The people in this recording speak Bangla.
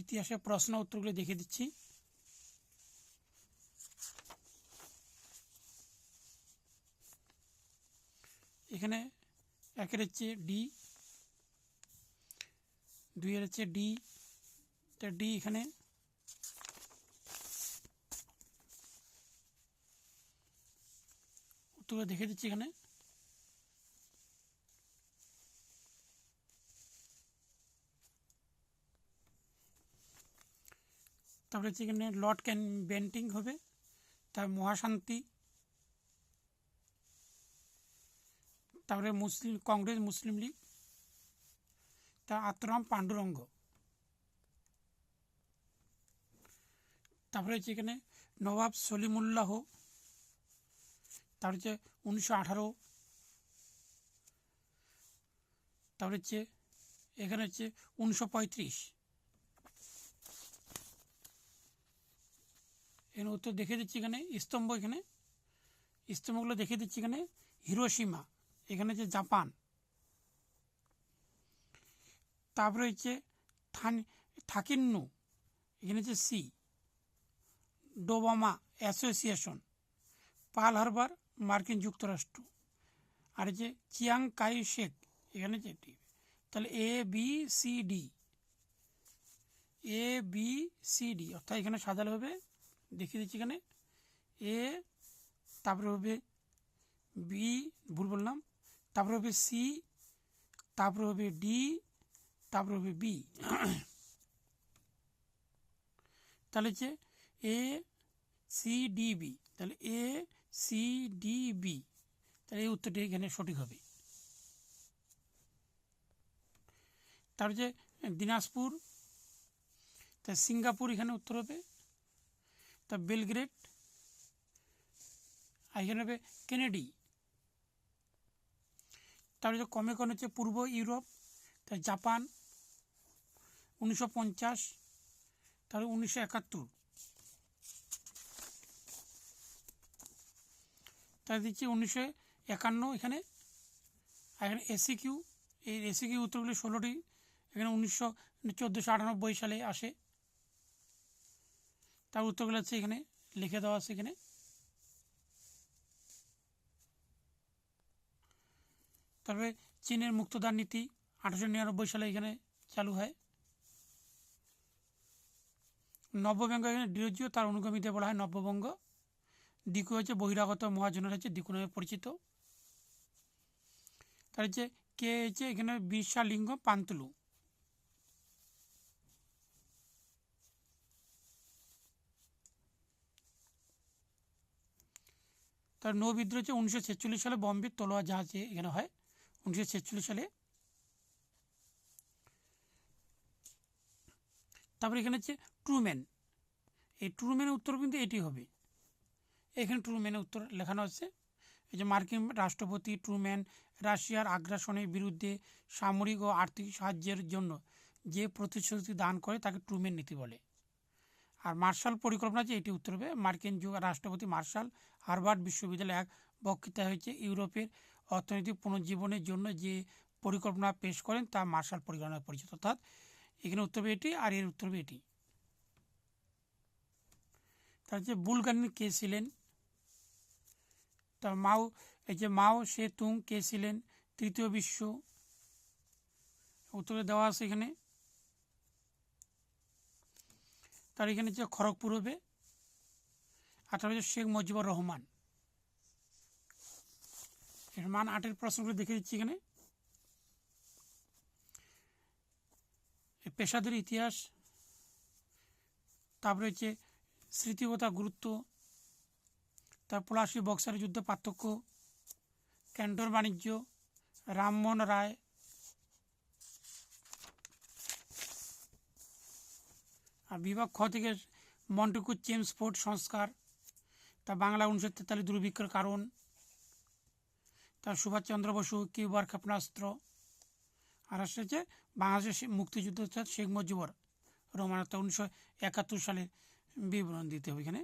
ইতিহাসের প্রশ্ন উত্তরগুলো দেখে দিচ্ছি। এখানে একের হচ্ছে ডি দুইয়ের হচ্ছে ডি তা ডি এখানে উত্তরগুলো দেখে দিচ্ছি এখানে। তারপরে এখানে লর্ড ক্যান বেন্টিং হবে তার মহাশান্তি, তারপরে মুসলিম, কংগ্রেস, মুসলিম লীগ তার আত্মরাম পাণ্ডুরঙ্গ। তারপরে হচ্ছে এখানে নবাব সলিমুল্লাহ, তারপরে হচ্ছে উনিশশো আঠারো, তারপরে হচ্ছে এখানে হচ্ছে উনিশশো পঁয়ত্রিশ। এখানে উত্তর দেখে দিচ্ছি এখানে, স্তম্ভ এখানে। স্তম্ভগুলো দেখে দিচ্ছি এখানে হিরোসীমা এখানে হচ্ছে জাপান। তারপরে হচ্ছে থাকিন্নু, এখানে হচ্ছে C. Dobama association, Pearl Harbour, মার্কিন যুক্তরাষ্ট্র। আর হচ্ছে চিয়াং কাই শেক, এখানে এটি তাহলে A, B, C, D. A, B, C, D, অর্থাৎ এখানে সাজালে হবে দেখিয়ে দিচ্ছি এখানে। এ, তারপরে হবে বি, ভুল বললাম। তারপরে হবে সি, তারপরে হবে ডি, তারপরে হবে বি। তাহলে হচ্ছে এ, সি, ডি, বি। তাহলে এ, সি, ডি, বি। তাহলে এই উত্তরটি এখানে সঠিক হবে। তার হচ্ছে দিনাজপুর তা সিঙ্গাপুর এখানে উত্তর হবে। তা বেলগ্রেড আর এখানে হবে কেনেডি তারপরে কমে কমে হচ্ছে পূর্ব ইউরোপ তা জাপান উনিশশো পঞ্চাশ তারপরে উনিশশো একাত্তর। তার দিচ্ছি উনিশশো একান্ন এখানে। এখানে এসি কিউ এই এসি কিউ উত্তরগুলি ষোলোটি, এখানে উনিশশো চোদ্দোশো আটানব্বই সালে আসে। তার উত্তরগুলো হচ্ছে এখানে লিখে দেওয়া আছে এখানে। তারপরে চীনের মুক্তদার নীতি আঠারোশো নিরানব্বই সালে এখানে চালু হয়। নব্যবঙ্গ এখানে ডিরোজিও, তার অনুগামীদের বলা হয় নব্যবঙ্গ। দিকু হচ্ছে বহিরাগত মহাজনের হচ্ছে দিকু নামে পরিচিত। তার হচ্ছে কে হচ্ছে এখানে বিরসা লিঙ্গ পান্তুলু। তার নৌ বিদ্রোহ হচ্ছে উনিশশো ছেচল্লিশ সালে বম্বে তলোয়া জাহাজে এখানে হয়, উনিশশো ছেচল্লিশ সালে। তারপরে এখানে হচ্ছে ট্রুম্যান। এই ট্রুম্যানের উত্তর কিন্তু এটি হবে। এখানে ট্রুম্যানের উত্তর লেখানো আছে। এই যে মার্কিন রাষ্ট্রপতি ট্রুম্যান রাশিয়ার আগ্রাসনের বিরুদ্ধে সামরিক ও আর্থিক সাহায্যের জন্য যে প্রতিশ্রুতি দান করে, তাকে ট্রুম্যান নীতি বলে। আর মার্শাল পরিকল্পনা যে এটি উত্তর হবে, মার্কিন রাষ্ট্রপতি মার্শাল হার্ভার্ড বিশ্ববিদ্যালয়ে এক বক্তৃতা হয়েছে ইউরোপের অর্থনৈতিক পুনর্জীবনের জন্য যে পরিকল্পনা পেশ করেন তা মার্শাল পরিকল্পনা পরিচিত। অর্থাৎ এখানে উত্তর এটি আর এর উত্তর এটি। তার যে বুলগানিন কে ছিলেন? তা মাও, এই যে মাও সে তুং কে ছিলেন? তৃতীয় বিশ্ব। উত্তরে দেওয়া আছে এখানে। তার এখানে যে খড়গপুর হবে তারপরে হচ্ছে শেখ মুজিবুর রহমান। মান আটের প্রশ্নগুলো দেখে দিচ্ছি এখানে। পেশাদের ইতিহাস, তারপরে হচ্ছে স্মৃতিগতা গুরুত্ব, তার পলাশী বক্সার যুদ্ধ পার্থক্য, ক্যান্টর বাণিজ্য, রামমোহন রায় আর বিভাগ খ থেকে মন্টেকু স্পোর্ট সংস্কার, তা বাংলা উনিশশো তেতাল্লিশ দুর্ভিক্ষের কারণ তার সুভাষচন্দ্র বসু কিউবার ক্ষেপণাস্ত্র, আর আসছে হচ্ছে বাংলাদেশের মুক্তিযুদ্ধ শেখ মুজিবর রহমান উনিশশো একাত্তর সালের বিবরণ দিতে হবে এখানে।